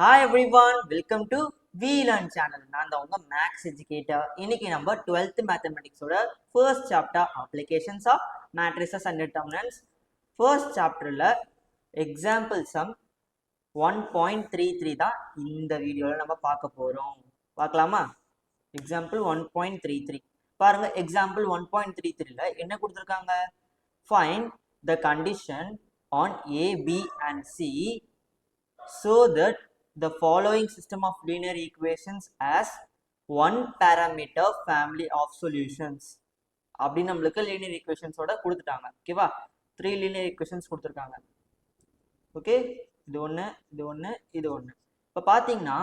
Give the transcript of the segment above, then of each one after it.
Hi everyone welcome to we learn channel நான் தான் உங்க மேக்ஸ் எஜுகேட்டர் இன்னைக்கு நம்ம twelfth மேத்தமெட்டிக்ஸோட first chapter applications of matrices and determinants first சாப்டரில் example sum one point three three தான் இந்த வீடியோவில் நம்ம பார்க்க போகிறோம் பார்க்கலாமா? Example one point three three பாருங்கள் எக்ஸாம்பிள் ஒன் பாயிண்ட் த்ரீ த்ரீல என்ன கொடுத்துருக்காங்க? Find the condition on A B and C so that the following system of linear equations as one parameter family of solutions. அப்படி நம்மளுக்கு linear ஈக்குவேஷன்ஸோட கொடுத்துட்டாங்க. ஓகேவா three linear equations கொடுத்துருக்காங்க. ஓகே இது ஒன்று இது ஒன்று இது ஒன்று இப்போ பார்த்தீங்கன்னா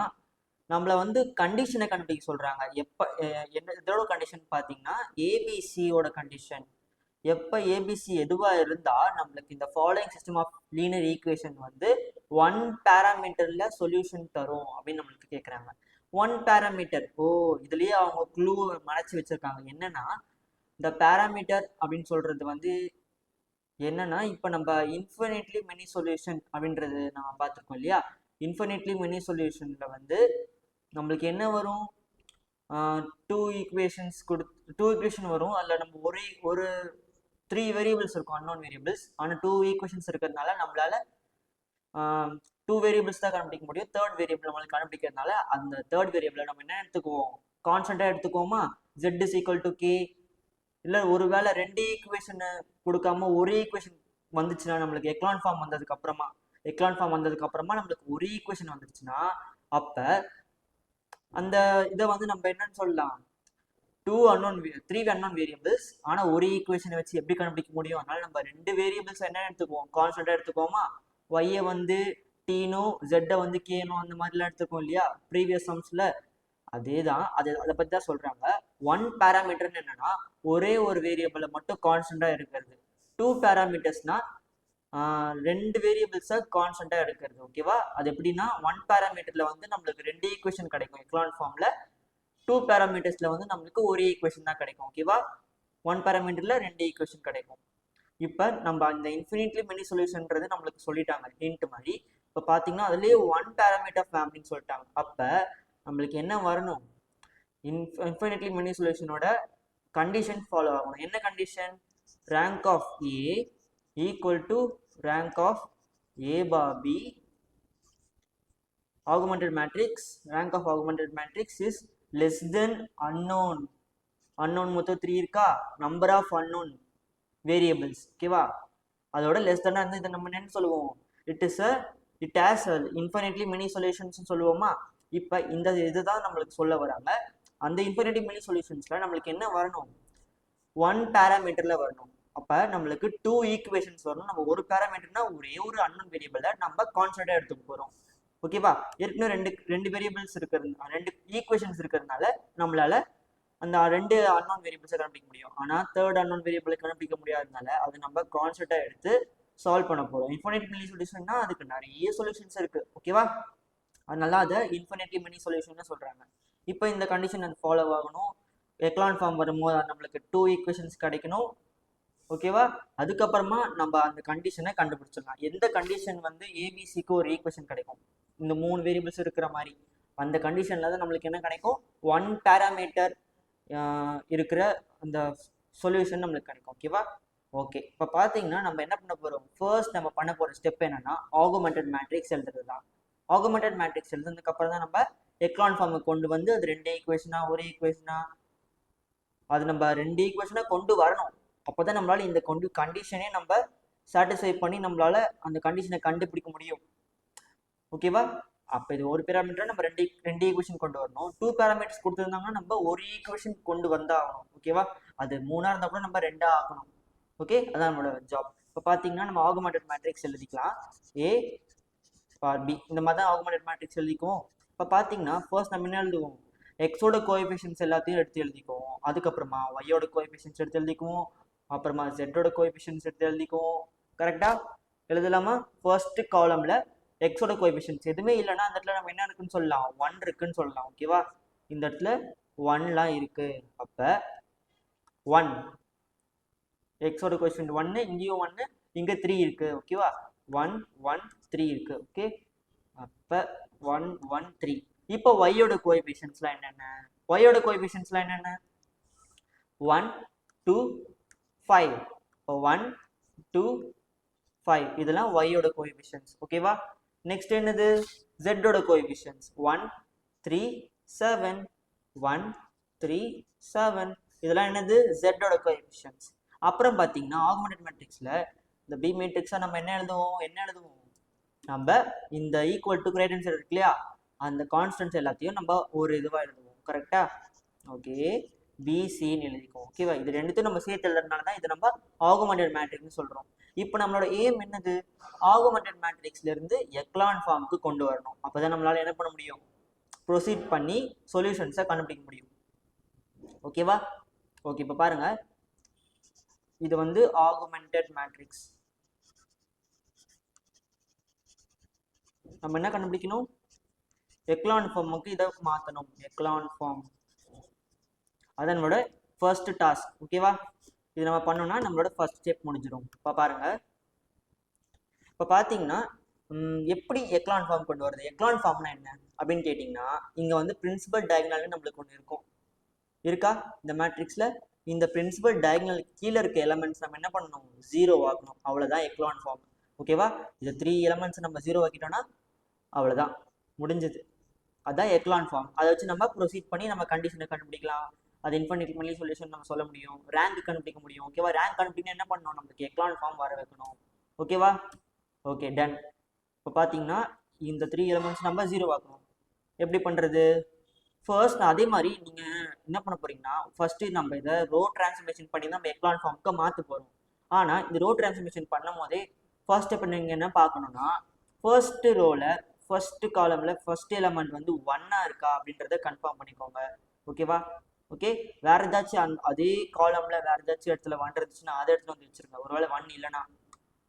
நம்மளை வந்து கண்டிஷனை கண்டுபிடிக்க சொல்கிறாங்க எப்போ என்ன இதோட கண்டிஷன் பார்த்தீங்கன்னா ஏபிசியோட கண்டிஷன் எப்போ ஏபிசி எதுவாக இருந்தால் நம்மளுக்கு இந்த following system of linear equation வந்து ஒன் பேராமீட்டரில் சொல்யூஷன் தரும் அப்படின்னு நம்மளுக்கு கேட்குறாங்க ஒன் பேராமீட்டர் ஓ இதுலேயே அவங்க க்ளூ மறைச்சி வச்சுருக்காங்க. என்னன்னா இந்த பேராமீட்டர் அப்படின்னு சொல்கிறது வந்து என்னன்னா இப்போ நம்ம இன்ஃபினிட்லி மெனி சொல்யூஷன் அப்படின்றது நம்ம பார்த்துருக்கோம் இல்லையா? இன்ஃபினிட்லி மெனி சொல்யூஷனில் வந்து நம்மளுக்கு என்ன வரும்? டூ ஈக்குவேஷன்ஸ் கொடு டூ ஈக்குவேஷன் வரும். அதில் நம்ம ஒரே ஒரு த்ரீ வேரியபிள்ஸ் இருக்கும் அன்னோன் வேரியபிள்ஸ் ஆனால் டூ ஈக்குவேஷன்ஸ் இருக்கிறதுனால நம்மளால டூ வேரியபிள்ஸ் தான் கண்டுபிடிக்க முடியும். தேர்ட் வேரியபிள் நம்மளுக்கு கண்டுபிடிக்கிறதுனால அந்த தேர்ட் வேரியபிளை நம்ம என்ன எடுத்துக்குவோம்? கான்ஸ்டன்டாக எடுத்துக்குவோமா? Z is equal to K இல்லை ஒருவேளை ரெண்டு ஈக்குவேஷன் கொடுக்காம ஒரு ஈக்குவேஷன் வந்துச்சுன்னா நம்மளுக்கு எக்லான் ஃபார்ம் வந்ததுக்கு அப்புறமா எக்லான் ஃபார்ம் வந்ததுக்கு அப்புறமா நம்மளுக்கு ஒரு ஈக்குவேஷன் வந்துருச்சுன்னா அப்போ அந்த இதை வந்து நம்ம என்னன்னு சொல்லலாம்? Two unknown three unknown variables ஆனால் ஒரு ஈக்குவேஷனை வச்சு எப்படி கண்டுபிடிக்க முடியும்? அதனால நம்ம ரெண்டு வேரியபிள்ஸ் என்ன எடுத்துக்குவோம்? கான்ஸ்டன்டாக எடுத்துக்கோமா ஒய்யை வந்து டீனோ ஜெட்டை வந்து கேனோ அந்த மாதிரிலாம் எடுத்துக்கோம் இல்லையா? ப்ரீவியஸ் சம்ஸில் அதே தான் அது அதை பற்றி தான் சொல்கிறாங்க ஒன் பேராமீட்டர்னு என்னன்னா ஒரே ஒரு வேரியபிளை மட்டும் கான்ஸ்டண்ட்டாக இருக்கிறது டூ பேராமீட்டர்ஸ்னா ரெண்டு வேரியபிள்ஸை கான்ஸ்டண்ட்டாக எடுக்கிறது. ஓகேவா அது எப்படின்னா ஒன் பேராமீட்டரில் வந்து நம்மளுக்கு ரெண்டு ஈக்குவேஷன் கிடைக்கும். எக்லான் ஃபார்மில் டூ பேராமீட்டர்ஸில் வந்து நம்மளுக்கு ஒரே ஈக்குவேஷன் தான் கிடைக்கும் ஓகேவா ஒன் பேராமீட்டரில் ரெண்டு ஈக்குவேஷன் கிடைக்கும். இப்போ நம்ம அந்த இன்ஃபினிட்லி மெனி சொல்யூஷன்ன்றது நம்மளுக்கு சொல்லிட்டாங்க ஹிண்ட் மாதிரி. இப்போ பார்த்தீங்கன்னா அதுலேயே ஒன் பேராமீட்டர் ஃபேமிலின்னு சொல்லிட்டாங்க. அப்போ நம்மளுக்கு என்ன வரணும்? இன்ஃப் இன்ஃபினிட்லி மெனி சொல்யூஷனோட கண்டிஷன் ஃபாலோ ஆகணும். என்ன condition rank of A equal to rank of A bar B augmented matrix rank of augmented matrix is less than unknown unknown மொத்தம் த்ரீ இருக்கா? நம்பர் ஆஃப் அன்னோன் வேரியபிள்ஸ் ஓகேவா அதோட less தானே இருந்து இதை நம்ம என்ன சொல்லுவோம்? It is a it has infinitely many solutions சொல்லுவோமா? இப்போ இந்த இதுதான் நம்மளுக்கு சொல்ல வராங்க. அந்த இன்ஃபினிட்டி மெனி சொல்யூஷன்ஸில் நம்மளுக்கு என்ன வரணும்? ஒன் பேராமீட்டரில் வரணும். அப்போ நம்மளுக்கு டூ ஈக்குவேஷன்ஸ் வரணும். நம்ம ஒரு பேராமீட்டர்னா ஒரே ஒரு அன்னன் வேரியபிளை நம்ம கான்ஸ்டன்டாக எடுத்துக்க போகிறோம் ஓகேவா ஏற்கனவே ரெண்டு ரெண்டு வேரியபிள்ஸ் இருக்கிறது ரெண்டு ஈக்குவேஷன்ஸ் இருக்கிறதுனால நம்மளால அந்த ரெண்டு அன்னோன் வேரியபிள்ஸை கண்டுபிடிக்க முடியும். ஆனால் தேர்ட் அன்னோன் வேரியபிளை கண்டுபிடிக்க முடியாதனால அது நம்ம கான்செப்டாக எடுத்து சால்வ் பண்ண போகிறோம் இன்ஃபினிட் மினி சொல்யூஷன்னா அதுக்கு நிறைய சொல்யூஷன்ஸ் இருக்கு. ஓகேவா அதனால அதை இன்ஃபினிட்லி மினி சொல்யூஷன் சொல்கிறாங்க இப்போ இந்த கண்டிஷன் அது ஃபாலோ ஆகணும். எக்லான் ஃபார்ம் வரும்போது நம்மளுக்கு டூ ஈக்குவேஷன்ஸ் கிடைக்கணும். ஓகேவா அதுக்கப்புறமா நம்ம அந்த கண்டிஷனை கண்டுபிடிச்சிடலாம். எந்த கண்டிஷன் வந்து ஏபிசிக்கு ஒரு ஈக்குவேஷன் கிடைக்கும்? இந்த மூணு வேரியபிள்ஸ் இருக்கிற மாதிரி. அந்த கண்டிஷனில் தான் நம்மளுக்கு என்ன கிடைக்கும்? ஒன் பேராமீட்டர் இருக்கிற அந்த சொல்யூஷன் நம்மளுக்கு கிடைக்கும். ஓகேவா ஓகே இப்போ பார்த்தீங்கன்னா நம்ம என்ன பண்ண போகிறோம் ஃபர்ஸ்ட் நம்ம பண்ண போகிற ஸ்டெப் என்னென்னா ஆகுமெண்டட் மேட்ரிக்ஸ் எழுதுறது தான் ஆகுமெண்டட் மேட்ரிக்ஸ் எழுதுனதுக்கப்புறம் தான் நம்ம எக்லான் ஃபார்மை கொண்டு வந்து அது ரெண்டு ஈக்குவேஷனா ஒரு ஈக்குவேஷனா அது நம்ம ரெண்டு ஈக்குவேஷனாக கொண்டு வரணும். அப்போ தான் நம்மளால் இந்த கொண்டு கண்டிஷனே நம்ம சாட்டிஸ்ஃபை பண்ணி நம்மளால் அந்த கண்டிஷனை கண்டுபிடிக்க முடியும். ஓகேவா அப்போ இது ஒரு பேராமீட்டர் நம்ம ரெண்டு ரெண்டு ஈக்குவேஷன் கொண்டு வரணும். டூ பேராமீட்டர்ஸ் கொடுத்துருந்தாங்கன்னா நம்ம ஒரு ஈக்குவேஷன் கொண்டு வந்தால் ஆகணும். ஓகேவா அது மூணாக இருந்தால் கூட நம்ம ரெண்டாக ஆகணும். ஓகே அதான் நம்மளோட ஜாப் இப்போ பார்த்தீங்கன்னா நம்ம ஆகுமெண்டட் மேட்ரிக்ஸ் எழுதிக்கலாம். ஏ பார் பி இந்த மாதிரி தான் ஆகுமெண்டட் மேட்ரிக்ஸ் எழுதிக்குவோம். இப்போ பார்த்தீங்கன்னா ஃபர்ஸ்ட் நம்ம என்ன எழுதுவோம்? எக்ஸோட கோஎஃபிஷியன்ஸ் எல்லாத்தையும் எடுத்து எழுதிக்குவோம். அதுக்கப்புறமா ஒய்யோட கோஎஃபிஷியன்ஸ் எடுத்து எழுதிக்குவோம். அப்புறமா ஜெட்டோட கோஎஃபிஷியன்ஸ் எடுத்து எழுதிக்குவோம். கரெக்டாக எழுதலாமா? ஃபர்ஸ்ட் காலமில் எக்ஸோட கோஎஃபிஷியன்ஸ் எதுவுமே இல்லைன்னா அந்த இடத்துல நம்ம என்ன இருக்குன்னு சொல்லலாம்? ஒன் இருக்குன்னு சொல்லலாம். ஓகேவா இந்த இடத்துல ஒன்லாம் இருக்கு. அப்போ ஒன் எக்ஸோட கொஸ்டின் ஒன்று இங்கேயும் ஒன்று இங்கே த்ரீ இருக்குது ஓகேவா ஒன் ஒன் த்ரீ இருக்குது ஓகே அப்போ ஒன் ஒன் த்ரீ இப்போ ஒய்யோட கோஎஃபிஷியன்ஸ்லாம் என்னென்ன? ஒய்யோட கோஎஃபிஷியன்ஸ்லாம் என்னென்ன? ஒன் டூ ஃபைவ் இப்போ ஒன் டூ ஃபைவ் இதெல்லாம் ஒய்யோட கோஎஃபிஷியன்ஸ் ஓகேவா நெக்ஸ்ட் என்னது? ஜெட்டோட coefficients one three seven one three seven இதெல்லாம் என்னது? ஜெட்டோட கோஎஃபிஷியன்ஸ் அப்புறம் பார்த்தீங்கன்னா ஆகுமெண்டட் மெட்ரிக்ஸில் இந்த பி மெட்ரிக்ஸாக நம்ம என்ன எழுதுவோம்? என்ன எழுதுவோம்? நம்ம இந்த ஈக்குவல் டு கிரேட் ஆன்சர் இருக்கு இல்லையா? அந்த கான்ஸ்டன்ஸ் எல்லாத்தையும் நம்ம ஒரு இதுவாக எழுதுவோம். கரெக்டா ஓகே பிசின்னு எழுதிக்குவோம் ஓகேவா இது ரெண்டுத்தையும் நம்ம சேர்த்து எழுதுறதுனால தான் இது நம்ம ஆகுமெண்டட் மேட்ரிக்ஸ்னு சொல்கிறோம் இப்போ நம்மளோட ஏம் என்னது? ஆகுமெண்டட் மேட்ரிக்ஸ்ல இருந்து எக்லான் ஃபார்முக்கு கொண்டு வரணும். அப்பதான் நம்மளால என்ன பண்ண முடியும்? ப்ரொசீட் பண்ணி சொல்யூஷன்ஸை கண்டுபிடிக்க முடியும். ஓகேவா ஓகே இப்போ பாருங்க. இது வந்து ஆகுமெண்டட் மேட்ரிக்ஸ் நம்ம என்ன கண்டுபிடிக்கணும்? எக்லான் ஃபார்முக்கு இதை மாற்றணும் எக்லான் ஃபார்ம் அது நம்மளோட ஃபர்ஸ்ட் டாஸ்க் ஓகேவா இது நம்ம பண்ணோம்னா நம்மளோட ஃபர்ஸ்ட் ஸ்டெப் முடிஞ்சிடும். இப்போ பாருங்க. இப்போ பார்த்தீங்கன்னா எப்படி எக்லான் ஃபார்ம் கொண்டு வருது எக்லான் ஃபார்ம்னா என்ன? அப்படின்னு கேட்டிங்கன்னா இங்கே வந்து பிரின்சிபல் டயக்னல்னு நம்மளுக்கு ஒன்று இருக்கும். இருக்கா? இந்த மேட்ரிக்ஸில் இந்த பிரின்சிபல் டயக்னல் கீழே இருக்க எலமெண்ட்ஸ் நம்ம என்ன பண்ணணும்? ஜீரோ ஆகணும் அவ்வளோதான் எக்லான் ஃபார்ம் ஓகேவா இந்த த்ரீ எலமெண்ட்ஸ் நம்ம ஜீரோ ஆக்கிட்டோம்னா அவ்வளோதான் முடிஞ்சது. அதான் எக்லான் ஃபார்ம் அதை வச்சு நம்ம ப்ரொசீட் பண்ணி நம்ம கண்டிஷனை கண்டுபிடிக்கலாம். அது இன்ஃபர்மேட்டிவ்லி சொல்யூஷன் நம்ம சொல்ல முடியும். ரேங்க் கண்டுபிடிக்க முடியும். ஓகேவா ரேங்க் கண்டுபிடிக்கணும் என்ன பண்ணணும்? நமக்கு எக்லான் ஃபார்ம் வர வைக்கணும். ஓகேவா ஓகே டன் இப்போ பார்த்தீங்கன்னா இந்த த்ரீ எலமெண்ட்ஸ் நம்ம ஜீரோ ஆக்கணும். எப்படி பண்ணுறது ஃபர்ஸ்ட் அதே மாதிரி நீங்கள் என்ன பண்ண போகிறீங்கன்னா ஃபர்ஸ்ட்டு நம்ம இதை ரோ டிரான்ஸ்ஃபர்மேஷன் பண்ணி நம்ம எக்லான் ஃபார்முக்கு மாற்ற போகிறோம் ஆனால் இந்த ரோ டிரான்ஸ்ஃபர்மேஷன் பண்ணும் போதே ஃபர்ஸ்ட் இப்போ நீங்கள் என்ன பார்க்கணும்னா ஃபர்ஸ்ட் ரோவில் ஃபர்ஸ்ட் காலமில் ஃபர்ஸ்ட் எலமெண்ட் வந்து ஒன்னாக இருக்கா அப்படின்றத கன்ஃபார்ம் பண்ணிக்கோங்க. ஓகேவா ஓகே வேற ஏதாச்சும் அந் அதே காலம்ல வேற ஏதாச்சும் இடத்துல ஒன் இருந்துச்சுன்னா அதை எடுத்து வந்து வச்சிருங்க. ஒருவேளை ஒன் இல்லைன்னா.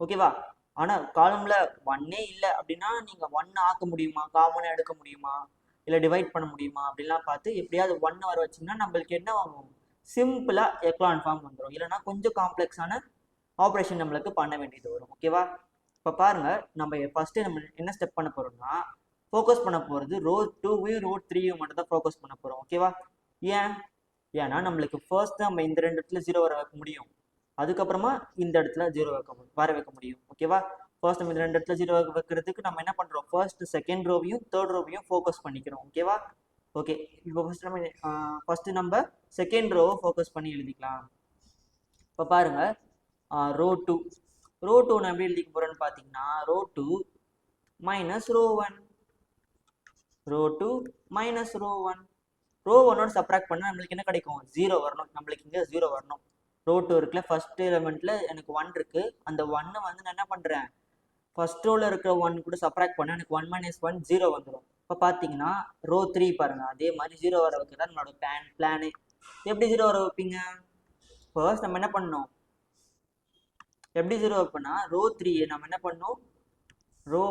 ஓகேவா ஆனா காலம்ல ஒன்னே இல்லை அப்படின்னா நீங்க ஒன் ஆக்க முடியுமா? காமனா எடுக்க முடியுமா? இல்ல டிவைட் பண்ண முடியுமா? அப்படிலாம் பார்த்து எப்படியாவது ஒன் வர வச்சிங்கன்னா நம்மளுக்கு என்ன ஆகும்? சிம்பிளா எக்லான் ஃபார்ம் வந்துடும் இல்லைன்னா கொஞ்சம் காம்ப்ளெக்ஸான ஆப்ரேஷன் நம்மளுக்கு பண்ண வேண்டியது வரும். ஓகேவா இப்போ பாருங்க நம்ம ஃபர்ஸ்ட் நம்ம என்ன ஸ்டெப் பண்ண போறோம்னா ஃபோக்கஸ் பண்ண போகிறது ரோ டூவையும் ரோ த்ரீயும் மட்டும் தான் ஃபோக்கஸ் பண்ண போகிறோம் ஓகேவா ஏன்? ஏன்னா நம்மளுக்கு ஃபர்ஸ்ட் நம்ம இந்த ரெண்டு இடத்துல ஜீரோ வர வைக்க முடியும். அதுக்கப்புறமா இந்த இடத்துல ஜீரோ வைக்க வர வைக்க முடியும். ஓகேவா ஃபர்ஸ்ட் நம்ம இந்த ரெண்டு இடத்துல ஜீரோ வைக்கிறதுக்கு நம்ம என்ன பண்றோம்? ஃபர்ஸ்ட் செகண்ட் ரோவையும் தேர்ட் ரோவையும் ஃபோக்கஸ் பண்ணிக்கிறோம். ஓகேவா ஓகே இப்போ ஃபர்ஸ்ட் நம்ம ஃபர்ஸ்ட் நம்ம செகண்ட் ரோவை ஃபோக்கஸ் பண்ணி எழுதிக்கலாம். இப்போ பாருங்க. ரோ டூ ரோ டூ நான் எப்படி எழுதிக்க போறேன்னு பார்த்தீங்கன்னா row two minus row one row two minus row one row ஒன்னோட சப்ராக்ட் பண்ணால் நம்மளுக்கு என்ன கிடைக்கும்? ஜீரோ வரணும். நம்மளுக்கு இங்கே ஜீரோ வரணும். ரோ டூ இருக்குல்ல ஃபர்ஸ்ட் எலமெண்ட்டில் எனக்கு ஒன் இருக்கு. அந்த ஒன்னை வந்து நான் என்ன பண்ணுறேன் ஃபர்ஸ்ட் ரோவில் இருக்கிற ஒன் கூட சப்ராக்ட் பண்ணால் எனக்கு ஒன் மைனஸ் ஒன் ஜீரோ வந்துடும் இப்போ பார்த்தீங்கன்னா ரோ த்ரீ பாருங்கள் அதே மாதிரி ஜீரோ வர வைக்க தான் நம்மளோட பிளான் பிளானு எப்படி ஜீரோ வர வைப்பீங்க? ஃபர்ஸ்ட் நம்ம என்ன பண்ணோம் எப்படி ஜீரோ வைப்போம்னா ரோ த்ரீ நம்ம என்ன பண்ணோம் ரோ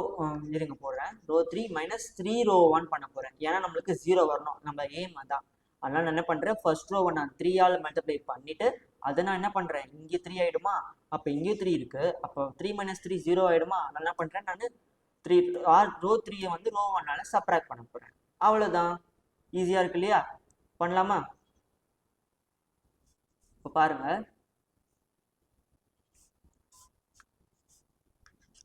இருங்க போடுறேன். Row three minus three row one பண்ண போகிறேன் ஏன்னா நம்மளுக்கு ஜீரோ வரணும். நம்ம ஏம் அதான். அதனால் நான் என்ன பண்ணுறேன் ஃபர்ஸ்ட் ரோவை நான் த்ரீயால் மல்டிப்ளை பண்ணிவிட்டு அதை நான் என்ன பண்ணுறேன் இங்கே த்ரீ ஆகிடுமா அப்போ இங்கேயும் த்ரீ இருக்கு. அப்போ த்ரீ மைனஸ் த்ரீ ஜீரோ ஆயிடுமா? நான் என்ன பண்ணுறேன் நான் த்ரீ ஆர் ரோ த்ரீயை வந்து ரோ ஒன்னால் சப்ராக்ட் பண்ண போகிறேன் அவ்வளோதான் ஈஸியாக இருக்கு இல்லையா? பண்ணலாமா? இப்போ பாருங்கள்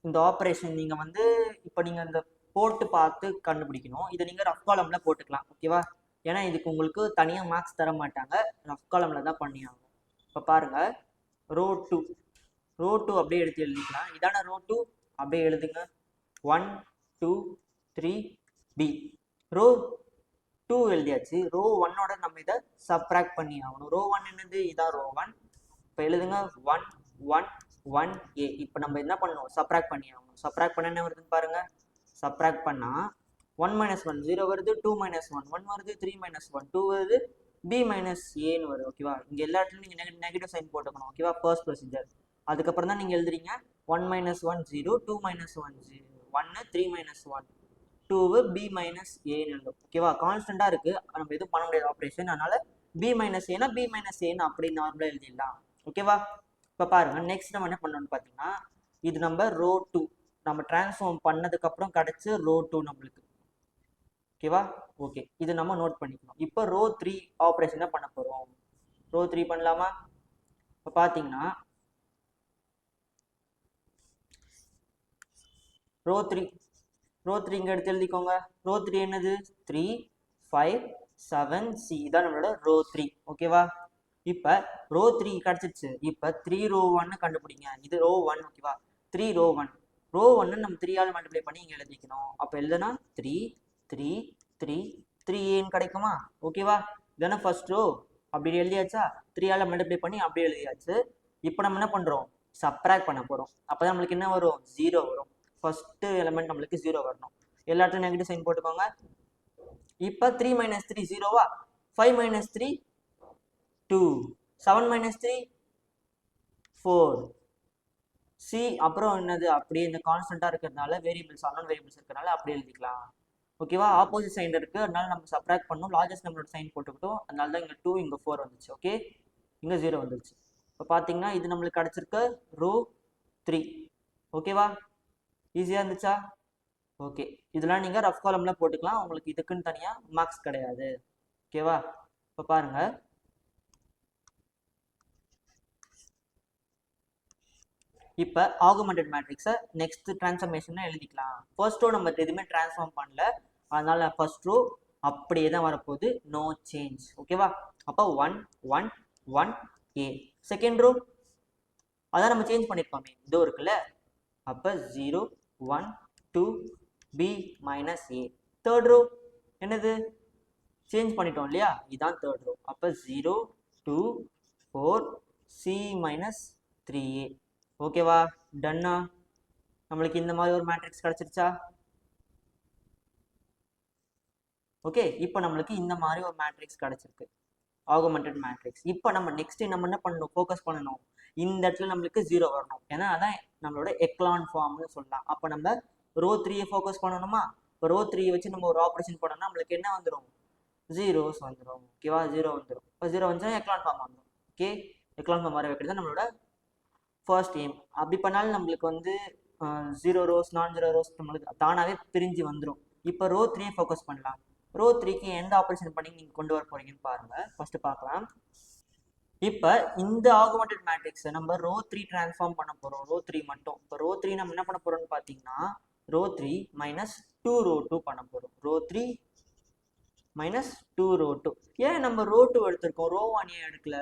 இந்த ஆப்ரேஷன் நீங்கள் வந்து இப்போ நீங்கள் இந்த போட்டு பார்த்து கண்டுபிடிக்கணும். இதை நீங்கள் ரஃப் காலம்ல போட்டுக்கலாம் ஓகேவா ஏன்னா இதுக்கு உங்களுக்கு தனியாக மார்க்ஸ் தர மாட்டாங்க. ரஃப் காலமில் தான் பண்ணி ஆகணும் இப்போ பாருங்க ரோ டூ ரோ டூ அப்படியே எடுத்து எழுதிக்கலாம். இதான ரோ டூ அப்படியே எழுதுங்க. One two three B row two எழுதியாச்சு. ரோ ஒன்னோட நம்ம இதை சப்ராக்ட் பண்ணி ஆகணும் ரோ ஒன் என்னது? இதான் ரோ ஒன் இப்போ எழுதுங்க. ஒன் ஒன் ஒன் ஏ இப்போ நம்ம என்ன பண்ணணும்? சப்ராக்ட் பண்ணி ஆகணும் சப்ராக்ட் பண்ண என்ன வருதுன்னு பாருங்க. சப்ராக்ட் பண்ணால் ஒன் மைனஸ் ஒன் ஜீரோ வருது டூ மைனஸ் ஒன் ஒன் வருது த்ரீ மைனஸ் ஒன் டூ வருது பி மைனஸ் ஏன்னு வருது. ஓகேவா இங்கே எல்லா இடத்துலையும் நீங்கள் நெகட்டிவ் சைன் போட்டுக்கணும். ஓகேவா ஃபர்ஸ்ட் ப்ரொசீஜர் அதுக்கப்புறம் தான் நீங்கள் எழுதுறீங்க. One minus one zero two minus one zero ஒன்று three minus one two B minus ஏன்னு எழுதும். ஓகேவா கான்ஸ்டண்ட்டாக இருக்குது நம்ம எதுவும் பண்ண முடியாது. ஆப்ரேஷன் அதனால் பி மைனஸ் ஏன்னா பி மைனஸ் ஏன்னு அப்படி நார்மலாக எழுதிடலாம். ஓகேவா இப்போ பாருங்க நெக்ஸ்ட் நம்ம என்ன பண்ணணும்னு பார்த்தீங்கன்னா இது நம்ம ரோ டூ நம்ம டிரான்ஸ்ஃபார்ம் பண்ணதுக்கப்புறம் கிடச்சி ரோ டூ நம்மளுக்கு. ஓகேவா ஓகே இது நம்ம நோட் பண்ணிக்கணும். இப்போ ரோ த்ரீ ஆப்ரேஷனை பண்ண போகிறோம் ரோ த்ரீ பண்ணலாமா? இப்போ பார்த்தீங்கன்னா ரோ த்ரீ ரோ த்ரீ இங்கே எடுத்து எழுதிக்கோங்க. ரோ த்ரீ என்னது? த்ரீ ஃபைவ் செவன் சி இதான் நம்மளோட ரோ த்ரீ ஓகேவா இப்போ ரோ த்ரீ கிடச்சிருச்சு. இப்போ த்ரீ ரோ ஒன்னு கண்டுபிடிங்க. இது ரோ ஒன் ஓகேவா த்ரீ ரோ ஒன் ரோ ஒன்னு நம்ம த்ரீயால் மல்டிப்ளை பண்ணி இங்கே எழுதிக்கணும் அப்போ எழுதுனா த்ரீ த்ரீ த்ரீ த்ரீ ஏன்னு கிடைக்குமா? ஓகேவா இதானே ஃபர்ஸ்ட் ரோ அப்படி எழுதியாச்சா? த்ரீயால் மல்டிப்ளை பண்ணி அப்படியே எழுதியாச்சு. இப்போ நம்ம என்ன பண்ணுறோம் சப்ராக்ட் பண்ண போகிறோம் அப்போ தான் நம்மளுக்கு என்ன வரும்? ஜீரோ வரும். ஃபஸ்ட்டு எலமெண்ட் நம்மளுக்கு ஜீரோ வரணும். எல்லாத்தையும் நெகட்டிவ் சைன் போட்டுக்கோங்க. இப்போ த்ரீ மைனஸ் த்ரீ ஜீரோவா five minus three two seven minus three four C அப்புறம் என்னது? அப்படியே இந்த கான்ஸ்டண்ட்டாக இருக்கிறதுனால வேரியபிள்ஸ் அன்னோன் வேரியபிள்ஸ் இருக்கிறனால அப்படியே எழுதிக்கலாம். ஓகேவா ஆப்போசிட் சைன் இருக்குது அதனால நம்ம சப்ராக்ட் பண்ணோம் லார்ஜஸ்ட் நம்மளோட சைன் போட்டுக்கிட்டோம். அதனால தான் இங்கே டூ இங்கே ஃபோர் வந்துச்சு. ஓகே இங்கே ஜீரோ வந்துருச்சு. இப்போ பார்த்தீங்கன்னா இது நம்மளுக்கு கிடச்சிருக்க. ரோ த்ரீ ஓகேவா ஈஸியாக இருந்துச்சா? ஓகே இதெல்லாம் நீங்கள் ரஃப் காலம்லாம் போட்டுக்கலாம். உங்களுக்கு இதுக்குன்னு தனியாக மார்க்ஸ் கிடையாது. ஓகேவா இப்போ பாருங்கள் இப்போ ஆகுமெண்டட் மேட்ரிக்ஸை நெக்ஸ்ட் ட்ரான்ஸ்ஃபர்மேஷனை எழுதிக்கலாம். ஃபர்ஸ்ட் ரோ நம்ம எதுவுமே ட்ரான்ஸ்ஃபார்ம் பண்ணல. அதனால் ஃபர்ஸ்ட் ரோ அப்படியே தான் வரப்போகுது. நோ சேஞ்ச் ஓகேவா அப்போ one one one A second row அதான் நம்ம சேஞ்ச் பண்ணியிருப்போமே இதோ இருக்குல்ல? அப்போ zero one two B minus A third row என்னது? சேஞ்ச் பண்ணிட்டோம் இல்லையா? இதுதான் தேர்ட் ரோ அப்போ zero two four C minus three A ஓகேவா? டன்னா நம்மளுக்கு இந்த மாதிரி ஒரு மேட்ரிக்ஸ் கிடச்சிருச்சா? ஓகே இப்போ நம்மளுக்கு இந்த மாதிரி ஒரு மேட்ரிக்ஸ் கிடச்சிருக்கு. ஆகுமெண்டட் மேட்ரிக்ஸ் இப்போ நம்ம நெக்ஸ்ட் நம்ம என்ன பண்ணணும்? ஃபோக்கஸ் பண்ணணும். இந்த இடத்துல நம்மளுக்கு ஜீரோ வரணும். ஏன்னா அதான் நம்மளோட எக்லான் ஃபார்ம்னு சொல்லலாம். அப்போ நம்ம ரோ த்ரீயை ஃபோக்கஸ் பண்ணணுமா? இப்போ ரோ த்ரீயை வச்சு நம்ம ஒரு ஆப்ரேஷன் பண்ணோம்னா நம்மளுக்கு என்ன வந்துடும் ஜீரோஸ் வந்துடும் ஓகேவா ஜீரோ வந்துடும் இப்போ ஜீரோ வந்துச்சுன்னா எக்லான் ஃபார்ம் வந்துடும் ஓகே எக்லான் ஃபார்ம் வர வைக்கிறது நம்மளோட ஃபர்ஸ்ட் எய்ம் அப்படி பண்ணாலும் நம்மளுக்கு வந்து zero rows non zero rows நம்மளுக்கு தானாகவே பிரிஞ்சு வந்துடும் இப்போ ரோ த்ரீ ஃபோக்கஸ் பண்ணலாம். ரோ த்ரீக்கு எந்த ஆப்ரேஷன் பண்ணி நீங்கள் கொண்டு வர போகிறீங்கன்னு பாருங்கள் ஃபஸ்ட்டு பார்க்கலாம். இப்போ இந்த ஆகுமெண்டட் மேட்ரிக்ஸை நம்ம ரோ த்ரீ ட்ரான்ஸ்ஃபார்ம் பண்ண போகிறோம் ரோ த்ரீ மட்டும். இப்போ ரோ த்ரீ நம்ம என்ன பண்ண போகிறோம்னு பார்த்தீங்கன்னா row three minus two row two பண்ண போகிறோம் row three minus two row two ஏன் நம்ம ரோ டூ எடுத்திருக்கோம்? ரோ ஒன் ஏன் எடுக்கல?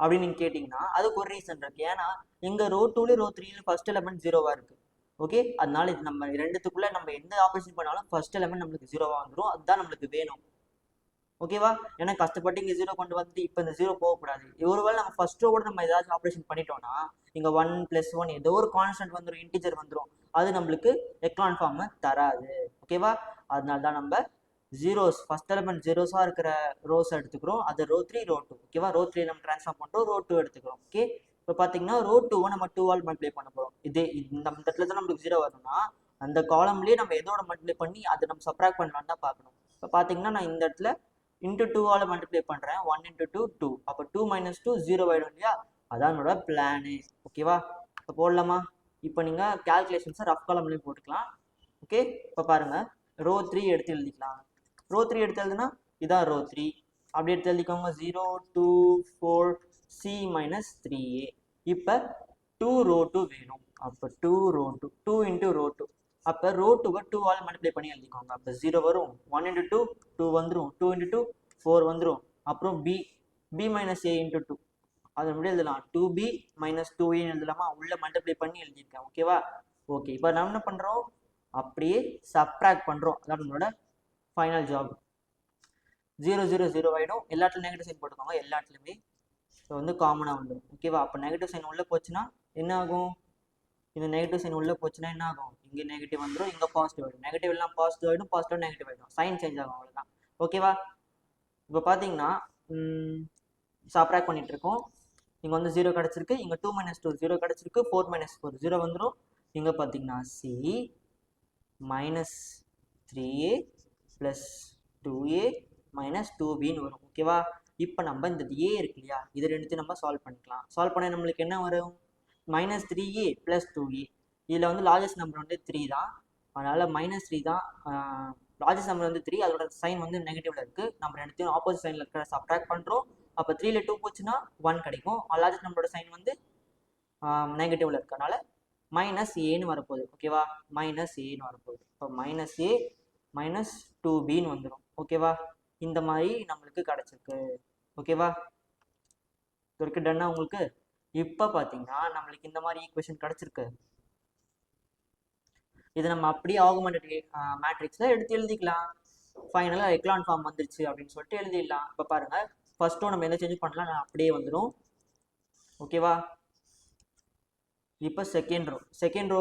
அப்படின்னு நீங்கள் கேட்டிங்கன்னா அதுக்கு ஒரு ரீசன் இருக்கு. ஏன்னா எங்கள் ரோ டூலேயும் ரோ த்ரீலையும் ஃபர்ஸ்ட் எலமெண்ட் ஜீரோவாக இருக்குது ஓகே அதனால இது நம்ம ரெண்டுத்துக்குள்ள நம்ம எந்த ஆப்ரேஷன் பண்ணாலும் ஃபர்ஸ்ட் எலமெண்ட் நம்மளுக்கு ஜீரோவாக வந்துடும் அதுதான் நம்மளுக்கு வேணும். ஓகேவா ஏன்னா கஷ்டப்பட்டு இங்கே ஜீரோ கொண்டு வந்து இப்போ இந்த ஜீரோ போகக்கூடாது. ஒருவேளை நம்ம ஃபர்ஸ்ட்டோ கூட நம்ம ஏதாச்சும் ஆப்ரேஷன் பண்ணிட்டோம்னா இங்கே ஒன் ப்ளஸ் ஒன் ஏதோ ஒரு கான்ஸ்டன்ட் வந்துடும் இன்டிஜர் வந்துடும் அது நம்மளுக்கு எக்லான் ஃபார்ம் தராது. ஓகேவா அதனால தான் நம்ம ஜீரோஸ் ஃபஸ்ட் எலமெண்ட் ஜீரோஸாக இருக்கிற ரோஸ் எடுத்துக்கிறோம். அது ரோ த்ரீ ரோ டூ ஓகேவா ரோ த்ரீ நம்ம ட்ரான்ஸ்ஃபார்ம் பண்ணுறோம் ரோ டூ எடுத்துக்கிறோம். ஓகே இப்போ பார்த்தீங்கன்னா ரோ டூவை நம்ம டூவால் மல்டிப்ளை பண்ண போகிறோம் இதே இந்த இடத்துல தான் நம்மளுக்கு ஜீரோ வரணும்னா அந்த காலம்லேயே நம்ம எதோட மல்டிப்ளை பண்ணி அதை நம்ம சப்ராக்ட் பண்ணலான்னு தான் பார்க்கணும். இப்போ பார்த்தீங்கன்னா நான் இந்த இடத்துல இன்ட்டு டூவால் மல்டிப்ளை பண்ணுறேன் ஒன் இன்ட்டு டூ டூ அப்போ டூ மைனஸ் டூ ஜீரோ ஆகிடும் இல்லையா? அதான் என்னோட பிளானு ஓகேவா இப்போ போடலாமா? இப்போ நீங்கள் கேல்குலேஷன்ஸை ரஃப் காலம்லேயும் போட்டுக்கலாம். ஓகே இப்போ பாருங்கள் ரோ த்ரீ எடுத்து எழுதிக்கலாம். ரோ த்ரீ எடுத்து எழுதுனா இதான் ரோ த்ரீ அப்படி எடுத்து எழுதிக்கோங்க zero two four C minus three A இப்போ டூ ரோ டூ வேணும். அப்போ two row two two into row two அப்போ ரோ டூவை டூ ஆல் மல்டிப்ளை பண்ணி எழுதிக்கோங்க. அப்போ ஜீரோ வரும் ஒன் இன்ட்டு டூ டூ வந்துடும் டூ இன்ட்டு டூ ஃபோர் வந்துடும் அப்புறம் B B minus A into two அது எப்படி எழுதலாம். டூ பி மைனஸ் டூ ஏன்னு எழுதலாமா? உள்ளே மல்டிப்ளை பண்ணி எழுதியிருக்கேன். ஓகேவா ஓகே இப்போ நம்ம என்ன பண்ணுறோம் அப்படியே சப்ராக்ட் பண்ணுறோம் அதான் நம்மளோட final job zero zero zero ஆகிடும் எல்லாத்துலையும் நெகட்டிவ் சைன் போட்டுக்கோங்க எல்லாத்துலேயுமே. ஸோ வந்து காமனாக வந்துடும் ஓகேவா அப்போ நெகட்டிவ் சைன் உள்ளே போச்சுன்னா என்ன ஆகும்? இந்த நெகட்டிவ் சைன் உள்ளே போச்சுன்னா என்ன ஆகும்? இங்கே நெகட்டிவ் வந்துடும் இங்கே பாசிட்டிவ் ஆகிடும் நெகட்டிவ் எல்லாம் பாசிட்டிவ் ஆகிடும் பாசிட்டிவ் நெகட்டிவ் ஆகிடும் சைன் சேஞ்ச் ஆகும் அவ்வளோதான் ஓகேவா இப்போ பார்த்தீங்கன்னா சாப்ராக்ட் பண்ணிட்டு இருக்கோம். இங்கே வந்து ஜீரோ கிடச்சிருக்கு. இங்கே டூ மைனஸ் டூ ஜீரோ கிடச்சிருக்கு. ஃபோர் மைனஸ் ஃபோர் ஜீரோ வந்துடும் இங்கே பார்த்தீங்கன்னா C minus three A plus two A minus two பின்னு வரும் ஓகேவா இப்போ நம்ம இந்த ஏ இருக்கு இல்லையா? இது ரெண்டுத்தையும் நம்ம சால்வ் பண்ணிக்கலாம். சால்வ் பண்ண நம்மளுக்கு என்ன வரும்? Minus three A plus two A இதில் வந்து லார்ஜஸ்ட் நம்பர் வந்து த்ரீ தான். அதனால் மைனஸ் த்ரீ தான். லார்ஜஸ்ட் நம்பர் வந்து த்ரீ அதோட சைன் வந்து நெகட்டிவில் இருக்குது நம்ம ரெண்டுத்தையும் ஆப்போசிட் சைனில் இருக்கிற சப்ட்ராக்ட் பண்ணுறோம் அப்போ த்ரீல டூ போச்சுன்னா ஒன் கிடைக்கும். லார்ஜஸ்ட் நம்பரோட சைன் வந்து நெகட்டிவில் இருக்கனால மைனஸ் ஏன்னு வரப்போகுது ஓகேவா மைனஸ் ஏன்னு வரப்போகுது. இப்போ மைனஸ் ஏ மைனஸ் டூ பின்னு வந்துடும் ஓகேவா இந்த மாதிரி நம்மளுக்கு கிடச்சிருக்கு. ஓகேவா இது வரைக்கும் டன்னா உங்களுக்கு? இப்போ பார்த்தீங்கன்னா நம்மளுக்கு இந்த மாதிரி ஈக்குவேஷன் கிடச்சிருக்கு. இதை நம்ம அப்படியே ஆகுமெண்டட் மேட்ரிக்ஸில் எடுத்து எழுதிக்கலாம். ஃபைனலாக எக்லான் ஃபார்ம் வந்துருச்சு அப்படின்னு சொல்லிட்டு எழுதிடலாம். இப்போ பாருங்கள் ஃபஸ்ட்டும் நம்ம எந்த சேஞ்ச் பண்ணலாம்? நான் அப்படியே வந்துடும் ஓகேவா இப்போ செகண்ட் ரோ செகண்ட் ரோ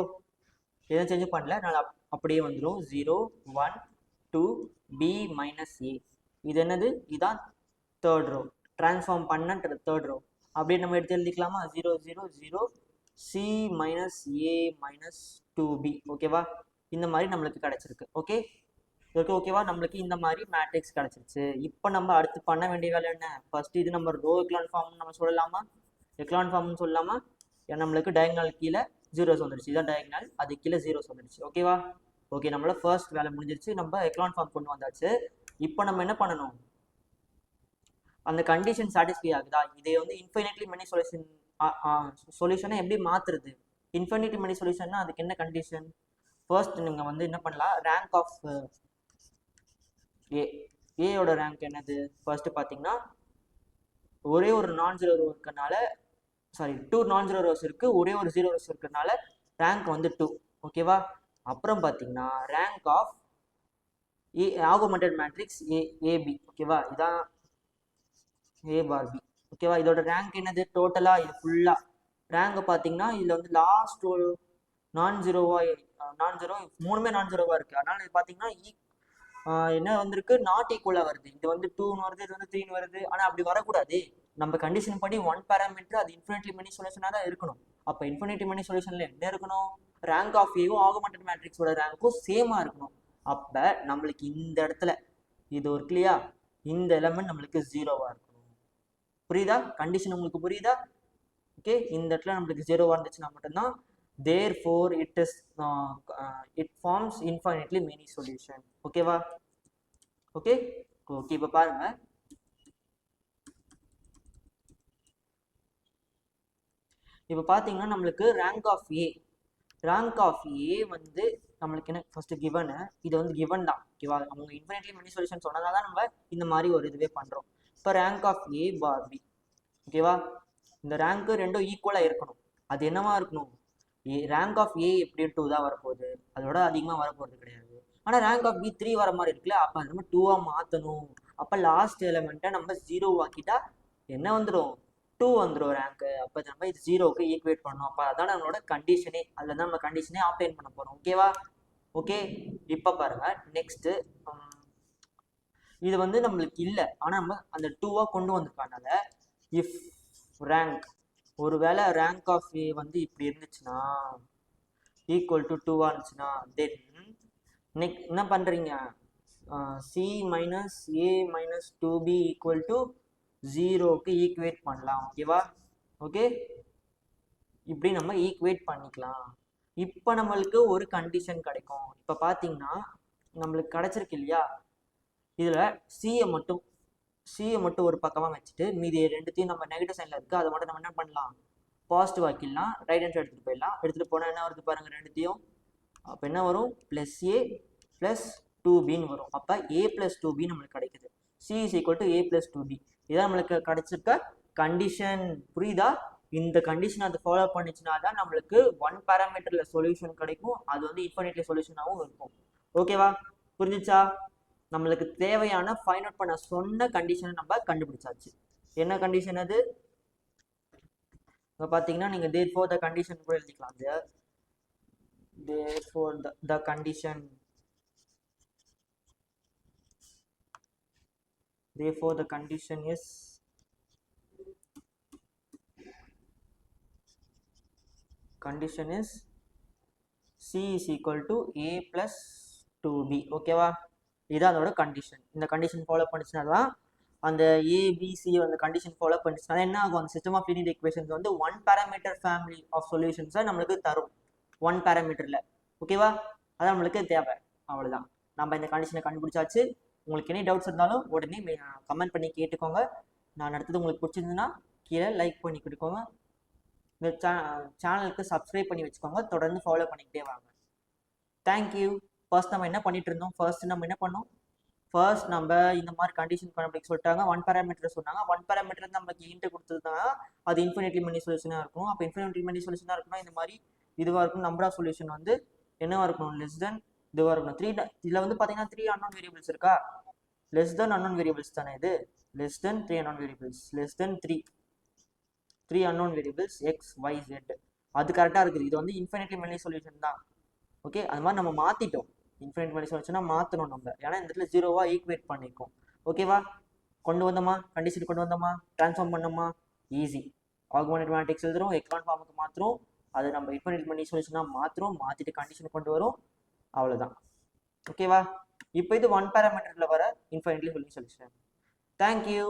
எதுவும் சேஞ்ச் பண்ணல. நான் அப்படியே வந்துடும் zero one two B minus A இது என்னது? இதுதான் தேர்ட் ரோ ட்ரான்ஸ்ஃபார்ம் பண்ணன்ற தேர்ட் ரோ அப்படியே நம்ம எடுத்து எழுதிக்கலாமா? Zero zero zero C minus A minus two B ஓகேவா இந்த மாதிரி நம்மளுக்கு கிடச்சிருக்கு. ஓகே ஓகே ஓகேவா நம்மளுக்கு இந்த மாதிரி மேட்ரிக்ஸ் கிடச்சிருச்சு. இப்போ நம்ம அடுத்து பண்ண வேண்டிய வேலை என்ன? ஃபர்ஸ்ட் இது நம்ம ரோ எக்லான் ஃபார்ம்னு நம்ம சொல்லலாமா? எக்லான் ஃபார்ம்னு சொல்லலாமா? ஏன்னா நம்மளுக்கு டயக்னல் கீழே ஜீரோஸ் வந்துடுச்சு இதான் டயக்னல் அது கீழே ஜீரோஸ் வந்துடுச்சு ஓகேவா ஓகே நம்மளோட ஃபர்ஸ்ட் வேலை முடிஞ்சிருச்சு. நம்ம எக்லான் ஃபார்ம் கொண்டு வந்தாச்சு. இப்போ நம்ம என்ன பண்ணணும்? அந்த கண்டிஷன் சாட்டிஸ்ஃபை ஆகுதா? இதை வந்து இன்ஃபைனைட்லி மெனி சொல்யூஷன் சொல்யூஷனை எப்படி மாற்றுறது இன்ஃபைனிட்டி மெனி சொல்யூஷன்னா அதுக்கு என்ன கண்டிஷன் ஃபர்ஸ்ட் நீங்கள் வந்து என்ன பண்ணலாம்? ரேங்க் ஆஃப் ஏ ஏயோட ரேங்க் என்னது? ஃபர்ஸ்ட் பார்த்தீங்கன்னா ஒரே ஒரு நான் ஜீரோ ரோ இருக்கனால sorry two non zero rows இருக்குது ஒரே ஒரு ஜீரோ ரோஸ் இருக்கறனால ரேங்க் வந்து டூ ஓகேவா அப்புறம் பார்த்தீங்கன்னா rank of A augmented matrix A AB ஓகேவா இதான் ஏ பார் பி ஓகேவா இதோட ரேங்க் என்னது? டோட்டலாக இது ஃபுல்லாக ரேங்க் பார்த்தீங்கன்னா இதில் வந்து லாஸ்ட் ஒரு நான் ஜீரோவா நான் ஜீரோ மூணுமே நான் ஜீரோவா இருக்குது அதனால் இது பார்த்தீங்கன்னா ஈ- e, என்ன வந்திருக்கு? நாட் ஈக்குவலாக வருது. இது வந்து டூன்னு வருது இது வந்து த்ரீன்னு வருது. ஆனால் அப்படி வரக்கூடாது. நம்ம கண்டிஷன் படி ஒன் பேராமீட்டர் அது இன்ஃபினிட்லி மணி சொல்யூஷனாக தான் இருக்கணும். அப்போ இன்ஃபினிட்டி மணி சொல்யூஷனில் என்ன இருக்கணும்? ரேங்க் ஆஃப் ஏவும் ஆகுமெண்டட் மேட்ரிக்ஸோட ரேங்க்கும் சேமாக இருக்கணும். அப்போ நம்மளுக்கு இந்த இடத்துல இது ஒரு கிளியா இந்த எலமெண்ட் நம்மளுக்கு ஜீரோவாக இருக்கணும். புரியுதா? கண்டிஷன் உங்களுக்கு புரியுதா? ஓகே இந்த இடத்துல நம்மளுக்கு ஜீரோவாக இருந்துச்சுன்னா மட்டும்தான் therefore it is it forms infinitely many solution ஓகேவா ஓகே ஓகே இப்போ பாருங்க. இப்போ பார்த்தீங்கன்னா நம்மளுக்கு rank of A rank of A வந்து நம்மளுக்கு என்ன? ஃபர்ஸ்ட் கிவனு இது வந்து கிவன் தான். ஓகேவா அவங்க இன்ஃபினிட்லி மெனி சொல்யூஷன் சொன்னதால தான் நம்ம இந்த மாதிரி ஒரு இதுவே பண்ணுறோம் இப்போ rank of A bar B ஓகேவா இந்த ரேங்க்கு ரெண்டும் ஈக்குவலாக இருக்கணும். அது என்னவா இருக்கணும்? ஏ ரேங்க் ஆஃப் ஏ எப்படி டூ தான் வரப்போகுது? அதோட அதிகமாக வரப்போகிறது கிடையாது. ஆனால் ரேங்க் ஆஃப் பி த்ரீ வர மாதிரி இருக்குல்ல? அப்போ அது நம்ம டூவாக மாற்றணும் அப்போ லாஸ்ட் எலமெண்ட்டை நம்ம ஜீரோ ஆக்கிட்டா என்ன வந்துடும் டூ வந்துடும் ரேங்க்கு அப்போ நம்ம இது ஜீரோவுக்கு ஈக்குவேட் பண்ணோம் அப்போ அதான் நம்மளோட கண்டிஷனே அதில் தான் நம்ம கண்டிஷனே ஆப்டைன் பண்ண போகிறோம் ஓகேவா ஓகே இப்போ பாருங்கள் நெக்ஸ்ட்டு இது வந்து நம்மளுக்கு இல்லை. ஆனால் நம்ம அந்த டூவாக கொண்டு வந்திருக்கனால இஃப் ரேங்க் ஒருவேளை ரேங்க் ஆஃப் ஏ வந்து இப்படி இருந்துச்சுன்னா ஈக்குவல் டு டூவாக இருந்துச்சுன்னா தென் நெக் என்ன பண்ணுறீங்க C minus A minus two B equal to ஜீரோக்கு ஈக்குவேட் பண்ணலாம் ஓகேவா ஓகே இப்படி நம்ம ஈக்குவேட் பண்ணிக்கலாம். இப்போ நம்மளுக்கு ஒரு கண்டிஷன் கிடைக்கும். இப்போ பார்த்தீங்கன்னா நம்மளுக்கு கிடைச்சிருக்கு இல்லையா? இதில் சியை மட்டும் சியை மட்டும் ஒரு பக்கமாக வச்சுட்டு மீதி ரெண்டுத்தையும் நம்ம நெகட்டிவ் சைடில் இருக்குது அதை மட்டும் நம்ம என்ன பண்ணலாம்? பாசிட்டிவ் ஆக்கிடலாம் ரைட் ஹேண்ட் சைடு எடுத்துகிட்டு போயிடலாம். எடுத்துகிட்டு போனால் என்ன வருது பாருங்கள் ரெண்டுத்தையும். அப்போ என்ன வரும்? ப்ளஸ் ஏ ப்ளஸ் டூ பின்னு வரும். அப்போ ஏ ப்ளஸ் டூ பி நம்மளுக்கு கிடைக்குது. C is equal to A plus two B இதான் நம்மளுக்கு கிடைச்சிருக்க கண்டிஷன் புரியுதா? இந்த கண்டிஷன் அது ஃபாலோ பண்ணிச்சுனா தான் நம்மளுக்கு ஒன் பேராமீட்டரில் சொல்யூஷன் கிடைக்கும். அது வந்து இன்ஃபினிட்லி சொல்யூஷனாகவும் இருக்கும். ஓகேவா புரிஞ்சிச்சா? நம்மளுக்கு தேவையான ஃபைண்ட் அவுட் பண்ண சொன்ன கண்டிஷனை நம்ம கண்டுபிடிச்சாச்சு. என்ன கண்டிஷன் அது? இப்போ பார்த்தீங்கன்னா நீங்கள் தேர் ஃபோர் த கண்டிஷன் கூட எழுதிக்கலாம் there therefore the the condition therefore the condition is condition is c is equal to a plus 2b ஓகேவா இதான் அதோட கண்டிஷன் இந்த கண்டிஷன் ஃபாலோ பண்ணிச்சுனா தான் அந்த ஏபிசி அந்த கண்டிஷன் ஃபாலோ பண்ணிச்சுனா என்ன ஆகும்? அந்த சிஸ்டம் ஆஃப் லீனியர் equations வந்து ஒன் பேராமீட்டர் ஃபேமிலி ஆஃப் சொல்யூஷன்ஸை நம்மளுக்கு தரும். ஒன் பேராமீட்டரில் ஓகேவா அதான் நம்மளுக்கு தேவை. அவ்வளோதான் நம்ம இந்த கண்டிஷனை கண்டுபிடிச்சாச்சு. உங்களுக்கு எனி டவுட்ஸ் இருந்தாலும் உடனே கமெண்ட் பண்ணி கேட்டுக்கோங்க. நான் அடுத்தது உங்களுக்கு பிடிச்சிருந்துன்னா கீழே லைக் பண்ணி கொடுக்கோங்க. இந்த சே சேனலுக்கு சப்ஸ்கிரைப் பண்ணி வச்சுக்கோங்க. தொடர்ந்து ஃபாலோ பண்ணிக்கிட்டே வாங்க. தேங்க்யூ ஃபர்ஸ்ட் நம்ம என்ன பண்ணிட்டு இருந்தோம்? ஃபர்ஸ்ட் நம்ம என்ன பண்ணோம்? ஃபர்ஸ்ட் நம்ம இந்த மாதிரி கண்டிஷன் கண்டுபிடிக்க சொல்லிட்டாங்க. ஒன் பேராமீட்டர் சொன்னாங்க. ஒன் பேராமீட்டர் நம்மளுக்கு ஹிண்ட் கொடுத்ததுனா அது இன்ஃபினிட்லி மணி சொல்யூஷனாக இருக்கும் அப்போ இன்ஃபினிட்லி மணி சொல்யூஷனாக இருக்கும்னா இந்த மாதிரி இதுவாக இருக்கும். நம்பர் ஆஃப் சொல்யூஷன் வந்து என்னவாக இருக்கணும்? லெஸ் தென் இதுவாக இருக்கணும் த்ரீ இதில் வந்து பார்த்தீங்கன்னா த்ரீ அன்னோன் வேரியபிள்ஸ் இருக்கா? லெஸ் தென் அன்னோன் வேரியபிள்ஸ் தானே இது? Less than three unknown variables less than three three unknown variables X Y Z அது கரெக்டாக இருக்குது. இது வந்து இன்ஃபினிட்லி மெனி சொல்யூஷன் தான். ஓகே அது மாதிரி நம்ம மாற்றிட்டோம் இன்ஃபினிட் மெனி சொல்யூஷனா மாற்றணும் நம்ம. ஏன்னா இந்த இடத்துல ஜீரோவாக ஈக்குவேட் பண்ணியிருக்கோம் ஓகேவா கொண்டு வந்தோமா? கண்டிஷன் கொண்டு வந்தோமா? ட்ரான்ஸ்ஃபார்ம் பண்ணோமா? ஈஸி ஆகுமெண்ட் மேட்ரிக்ஸ் எழுதுறோம். எக்லான் ஃபார்முக்கு மாற்றுறோம் அது நம்ம இன்ஃபினிட் மெனி சொல்யூஷனாக மாற்றுறோம் மாற்றிட்டு கண்டிஷன் கொண்டு வரும். அவ்வளோதான் ஓகேவா இப்போ இது ஒன் பேராமீட்டரில் வர இன்ஃபைனட்லி சொல்லி சொல்யூஷன் தேங்க்யூ